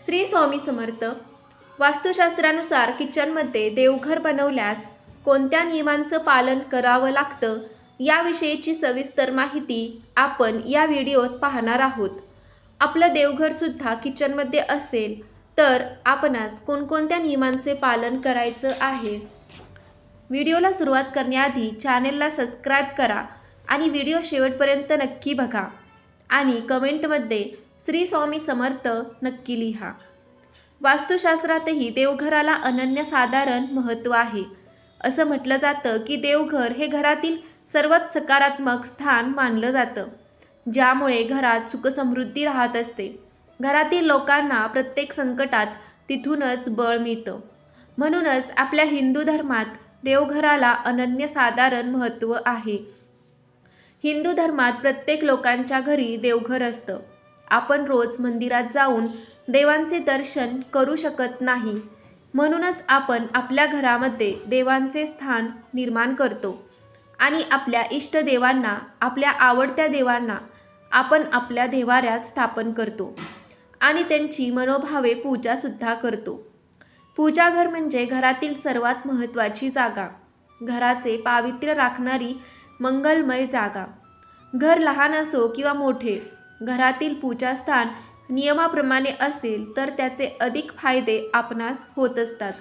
श्री स्वामी समर्थ वास्तुशास्त्रानुसार किचनमध्ये देवघर बनवल्यास कोणत्या नियमांचं पालन करावं लागतं याविषयीची सविस्तर माहिती आपण या व्हिडिओत पाहणार आहोत. आपलं देवघरसुद्धा किचनमध्ये असेल तर आपणास कोणकोणत्या नियमांचे पालन करायचं आहे? व्हिडिओला सुरुवात करण्याआधी चॅनेलला सबस्क्राईब करा आणि व्हिडिओ शेवटपर्यंत नक्की बघा आणि कमेंटमध्ये श्री स्वामी समर्थ नक्की लिहा. वास्तुशास्त्रातही देवघराला अनन्यसाधारण महत्त्व आहे. असं म्हटलं जातं की देवघर हे घरातील सर्वात सकारात्मक स्थान मानलं जातं ज्यामुळे घरात सुखसमृद्धी राहत असते. घरातील लोकांना प्रत्येक संकटात तिथूनच बळ मिळतं. म्हणूनच आपल्या हिंदू धर्मात देवघराला अनन्यसाधारण महत्त्व आहे. हिंदू धर्मात प्रत्येक लोकांच्या घरी देवघर असतं. आपण रोज मंदिरात जाऊन देवांचे दर्शन करू शकत नाही. म्हणूनच आपण आपल्या घरामध्ये देवांचे स्थान निर्माण करतो आणि आपल्या इष्टदेवांना आपल्या आवडत्या देवांना आपण आपल्या देवाऱ्यात स्थापन करतो आणि त्यांची मनोभावे पूजासुद्धा करतो. पूजाघर म्हणजे घरातील सर्वात महत्त्वाची जागा. घराचे पावित्र्य राखणारी मंगलमय जागा. घर लहान असो किंवा मोठे घरातील पूजास्थान नियमाप्रमाणे असेल तर त्याचे अधिक फायदे आपणास होत असतात.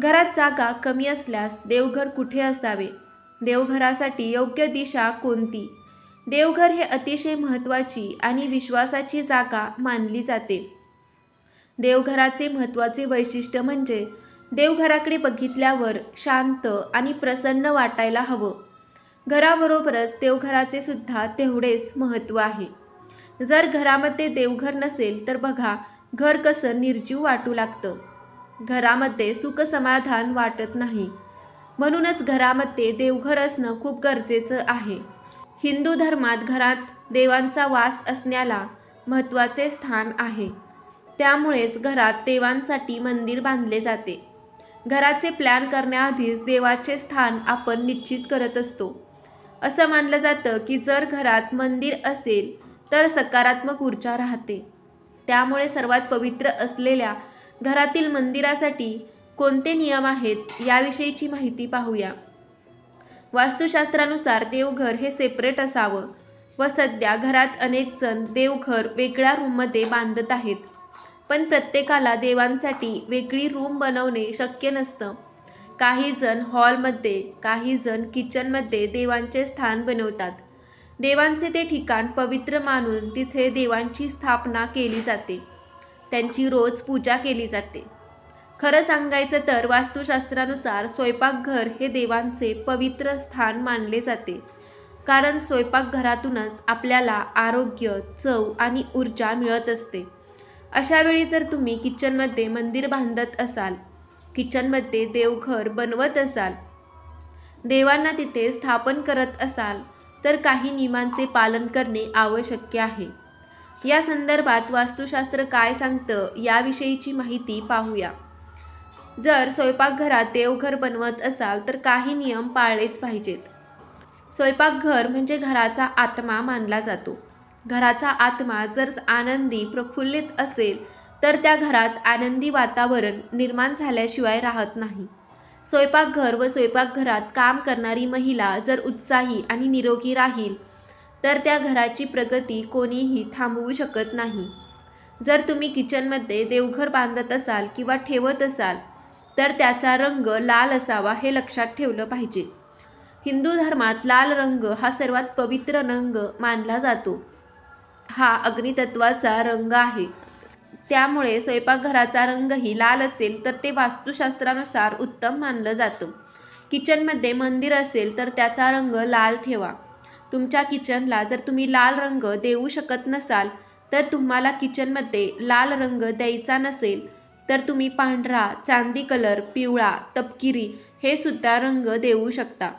घरात जागा कमी असल्यास देवघर कुठे असावे? देवघरासाठी योग्य दिशा कोणती? देवघर हे अतिशय महत्त्वाची आणि विश्वासाची जागा मानली जाते. देवघराचे महत्त्वाचे वैशिष्ट्य म्हणजे देवघराकडे बघितल्यावर शांत आणि प्रसन्न वाटायला हवं. घराबरोबरच देवघराचे सुद्धा तेवढेच महत्त्व आहे. जर घरामध्ये देवघर नसेल तर बघा घर कसं निर्जीव वाटू लागतं. घरामध्ये सुख समाधान वाटत नाही. म्हणूनच घरामध्ये देवघर असणं खूप गरजेचं आहे. हिंदू धर्मात घरात देवांचा वास असण्याला महत्त्वाचे स्थान आहे. त्यामुळेच घरात देवांसाठी मंदिर बांधले जाते. घराचे प्लॅन करण्याआधीच देवाचे स्थान आपण निश्चित करत असतो. असं मानलं जातं की जर घरात मंदिर असेल तर सकारात्मक ऊर्जा राहते. त्यामुळे सर्वात पवित्र असलेल्या घरातील मंदिरासाठी कोणते नियम आहेत याविषयीची माहिती पाहूया. वास्तुशास्त्रानुसार देवघर हे सेपरेट असावं व सध्या घरात अनेक जण देवघर वेगळ्या रूममध्ये बांधत आहेत. पण प्रत्येकाला देवांसाठी वेगळी रूम बनवणे शक्य नसतं. काही जण हॉलमध्ये काही जण किचनमध्ये देवांचे स्थान बनवतात. देवांचे ते ठिकाण पवित्र मानून तिथे देवांची स्थापना केली जाते. त्यांची रोज पूजा केली जाते. खरं सांगायचं तर वास्तुशास्त्रानुसार स्वयंपाकघर हे देवांचे पवित्र स्थान मानले जाते. कारण स्वयंपाकघरातूनच आपल्याला आरोग्य चव आणि ऊर्जा मिळत असते. अशावेळी जर तुम्ही किचनमध्ये मंदिर बांधत असाल किचनमध्ये देवघर बनवत असाल देवांना तिथे स्थापन करत असाल तर काही नियमांचे पालन करणे आवश्यक आहे. या संदर्भात वास्तुशास्त्र काय सांगतं याविषयीची माहिती पाहूया. जर स्वयंपाकघरात देवघर बनवत असाल तर काही नियम पाळलेच पाहिजेत. स्वयंपाकघर म्हणजे घराचा आत्मा मानला जातो. घराचा आत्मा जर आनंदी प्रफुल्लित असेल तर त्या घरात आनंदी वातावरण निर्माण झाल्याशिवाय राहत नाही. स्वयंपाकघर व स्वयंपाकघरात काम करणारी महिला जर उत्साही आणि निरोगी राहील तर त्या घराची प्रगती कोणीही थांबवू शकत नाही. जर तुम्ही किचनमध्ये देवघर बांधत असाल किंवा ठेवत असाल तर त्याचा रंग लाल असावा हे लक्षात ठेवलं पाहिजे. हिंदू धर्मात लाल रंग हा सर्वात पवित्र रंग मानला जातो. हा अग्नितत्वाचा रंग आहे. त्यामुळे स्वयंपाकघराचा रंगही लाल असेल तर ते वास्तुशास्त्रानुसार उत्तम मानलं जातं. किचनमध्ये मंदिर असेल तर त्याचा रंग लाल ठेवा. तुमच्या किचनला जर तुम्ही लाल रंग देऊ शकत नसाल तर तुम्हाला किचनमध्ये लाल रंग द्यायचा नसेल तर तुम्ही पांढरा चांदी कलर पिवळा तपकिरी हे सुद्धा रंग देऊ शकता.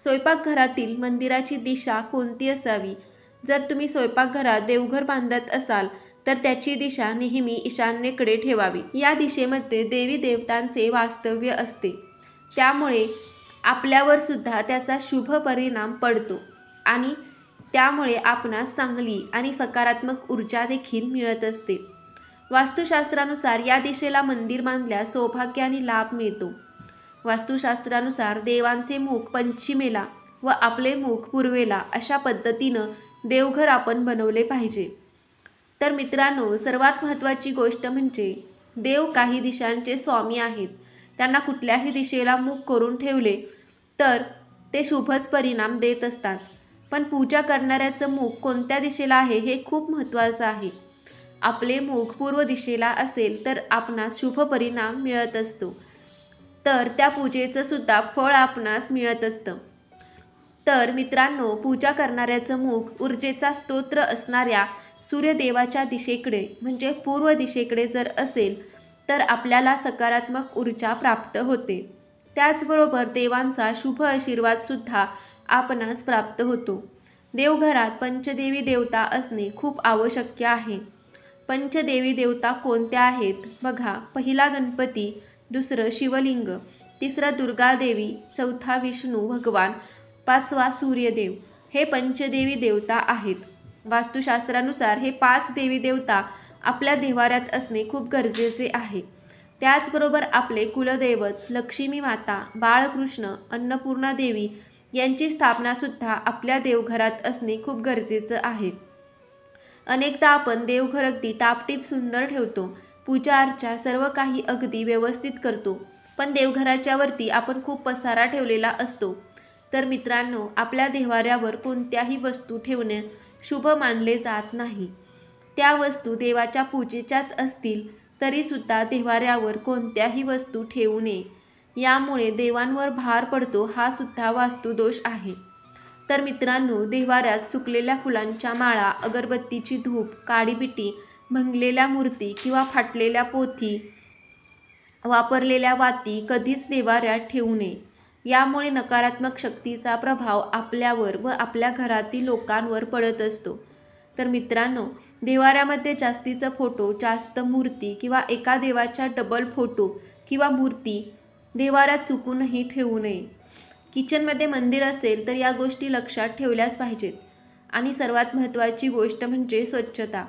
स्वयंपाकघरातील मंदिराची दिशा कोणती असावी? जर तुम्ही स्वयंपाकघरात देवघर बांधत असाल तर त्याची दिशा नेहमी ईशान्येकडे ठेवावी. या दिशेमध्ये देवी देवतांचे वास्तव्य असते. त्यामुळे आपल्यावर सुद्धा त्याचा शुभ परिणाम पडतो आणि त्यामुळे आपणास चांगली आणि सकारात्मक ऊर्जा देखील मिळत असते. वास्तुशास्त्रानुसार या दिशेला मंदिर बांधल्यास सौभाग्य आणि लाभ मिळतो. वास्तुशास्त्रानुसार देवांचे मुख पश्चिमेला व आपले मुख पूर्वेला अशा पद्धतीनं देवघर आपण बनवले पाहिजे. तर मित्रांनो सर्वात महत्त्वाची गोष्ट म्हणजे देव काही दिशांचे स्वामी आहेत. त्यांना कुठल्याही दिशेला मुख करून ठेवले तर ते शुभच परिणाम देत असतात. पण पूजा करणाऱ्याचं मुख कोणत्या दिशेला आहे हे खूप महत्त्वाचं आहे. आपले मुख पूर्व दिशेला असेल तर आपणास शुभ परिणाम मिळत असतो. तर त्या पूजेचं सुद्धा फळ आपणास मिळत असतं. तर मित्रांनो पूजा करणाऱ्याचं मुख ऊर्जेचा स्तोत्र असणाऱ्या सूर्यदेवाच्या दिशेकडे म्हणजे पूर्व दिशेकडे जर असेल तर आपल्याला सकारात्मक ऊर्जा प्राप्त होते. त्याचबरोबर देवांचा शुभ आशीर्वादसुद्धा आपणास प्राप्त होतो. देवघरात पंचदेवी देवता असणे खूप आवश्यक आहे. पंचदेवी देवता कोणत्या आहेत? बघा पहिला गणपती दुसरं शिवलिंग तिसरं दुर्गादेवी चौथा विष्णू भगवान पाचवा सूर्यदेव. हे पंचदेवी देवता आहेत. वास्तुशास्त्रानुसार हे पाच देवी देवता आपल्या देवाऱ्यात असणे खूप गरजेचे आहे. त्याचबरोबर आपले कुलदैवत लक्ष्मी माता बाळकृष्ण अन्नपूर्णा देवी यांची स्थापनासुद्धा आपल्या देवघरात असणे खूप गरजेचं आहे. अनेकदा आपण देवघर अगदी टापटीप सुंदर ठेवतो. पूजा अर्चा सर्व काही अगदी व्यवस्थित करतो. पण देवघराच्या वरती आपण खूप पसारा ठेवलेला असतो. तर मित्रांनो आपल्या देवाऱ्यावर कोणत्याही वस्तू ठेवणे शुभ मानले जात नाही. त्या वस्तू देवाच्या पूजेच्याच असतील तरीसुद्धा देवाऱ्यावर कोणत्याही वस्तू ठेवू नये. यामुळे देवांवर भार पडतो हा सुद्धा वास्तुदोष आहे. तर मित्रांनो देवाऱ्यात सुकलेल्या फुलांच्या माळा अगरबत्तीची धूप काडीबिटी भंगलेल्या मूर्ती किंवा फाटलेल्या पोथी वापरलेल्या वाती कधीच देवाऱ्यात ठेवू नये. यामुळे नकारात्मक शक्तीचा प्रभाव आपल्यावर व आपल्या घरातील लोकांवर पडत असतो. तर मित्रांनो देवाऱ्यामध्ये जास्तीचा फोटो जास्त मूर्ती किंवा एका देवाच्या डबल फोटो किंवा मूर्ती देवाऱ्यात चुकूनही ठेवू नये. किचनमध्ये मंदिर असेल तर या गोष्टी लक्षात ठेवल्याच पाहिजेत. आणि सर्वात महत्त्वाची गोष्ट म्हणजे स्वच्छता.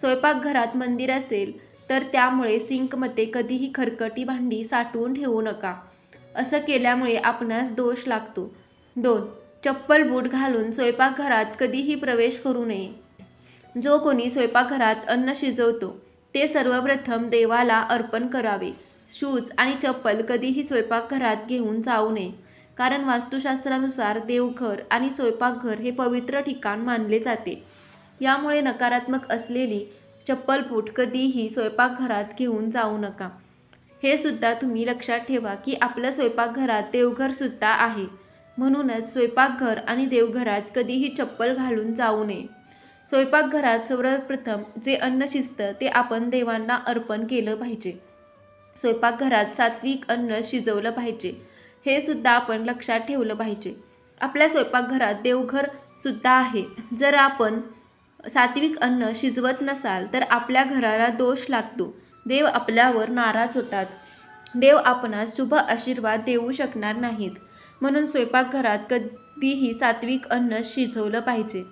स्वयंपाकघरात मंदिर असेल तर त्यामुळे सिंकमध्ये कधीही खरकटी भांडी साठवून ठेवू नका. असं केल्यामुळे आपणास दोष लागतो. दोन चप्पल बूट घालून स्वयंपाकघरात कधीही प्रवेश करू नये. जो कोणी स्वयंपाकघरात अन्न शिजवतो ते सर्वप्रथम देवाला अर्पण करावे. शूज आणि चप्पल कधीही स्वयंपाकघरात घेऊन जाऊ नये. कारण वास्तुशास्त्रानुसार देवघर आणि स्वयंपाकघर हे पवित्र ठिकाण मानले जाते. यामुळे नकारात्मक असलेली चप्पलपूट कधीही स्वयंपाकघरात घेऊन जाऊ नका. हे सुद्धा तुम्ही लक्षात ठेवा की आपलं स्वयंपाकघरात देवघरसुद्धा आहे. म्हणूनच स्वयंपाकघर आणि देवघरात कधीही चप्पल घालून जाऊ नये. स्वयंपाकघरात सर्वप्रथम जे अन्न शिजतं ते आपण देवांना अर्पण केलं पाहिजे. स्वयंपाकघरात सात्विक अन्न शिजवलं पाहिजे. हे सुद्धा आपण लक्षात ठेवलं पाहिजे. आपल्या स्वयंपाकघरात देवघर सुद्धा आहे. जर आपण सात्विक अन्न शिजवत नसाल तर आपल्या घराला दोष लागतो. देव आपल्यावर नाराज होतात. देव आपणास शुभ आशीर्वाद देऊ शकणार नाहीत. म्हणून स्वयंपाकघरात कधीही सात्विक अन्न शिजवलं पाहिजे.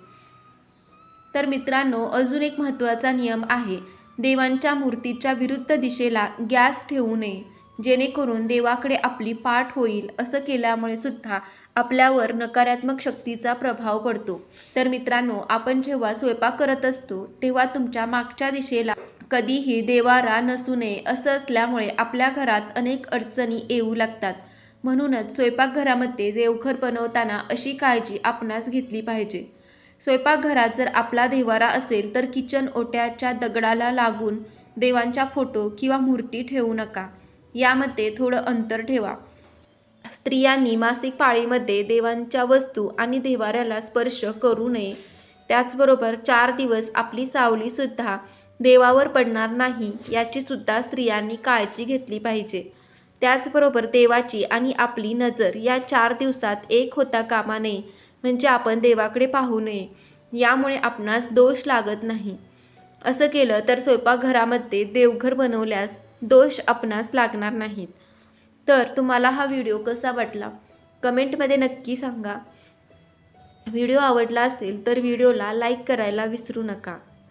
तर मित्रांनो अजून एक महत्त्वाचा नियम आहे. देवांच्या मूर्तीच्या विरुद्ध दिशेला गॅस ठेवू नये. जेणेकरून देवाकडे आपली पाठ होईल असं केल्यामुळे सुद्धा आपल्यावर नकारात्मक शक्तीचा प्रभाव पडतो. तर मित्रांनो आपण जेव्हा स्वयंपाक करत असतो तेव्हा तुमच्या मागच्या दिशेला कधीही देवारा नसू नये असं असल्यामुळे आपल्या घरात अनेक अडचणी येऊ लागतात. म्हणूनच स्वयंपाकघरामध्ये देवघर बनवताना अशी काळजी आपणास घेतली पाहिजे. स्वयंपाकघरात जर आपला देवारा असेल तर किचन ओट्याच्या दगडाला लागून देवांच्या फोटो किंवा मूर्ती ठेवू नका. यामध्ये थोडं अंतर ठेवा. स्त्रियांनी मासिक पाळीमध्ये देवांच्या वस्तू आणि देवाऱ्याला स्पर्श करू नये. त्याचबरोबर चार दिवस आपली सावलीसुद्धा देवावर पडणार नाही याची सुद्धा स्त्रियांनी काळजी घेतली पाहिजे. त्याचबरोबर देवाची आणि आपली नजर या चार दिवसात एक होता कामा नये म्हणजे आपण देवाकडे पाहू नये यामुळे आपणास दोष लागत नाही. असं केलं तर स्वयंपाकघरामध्ये देवघर बनवल्यास दोष आपणास लागणार नाहीत. तर तुम्हाला हा व्हिडिओ कसा वाटला? कमेंटमध्ये नक्की सांगा. व्हिडिओ आवडला असेल तर व्हिडिओला लाईक करायला विसरू नका.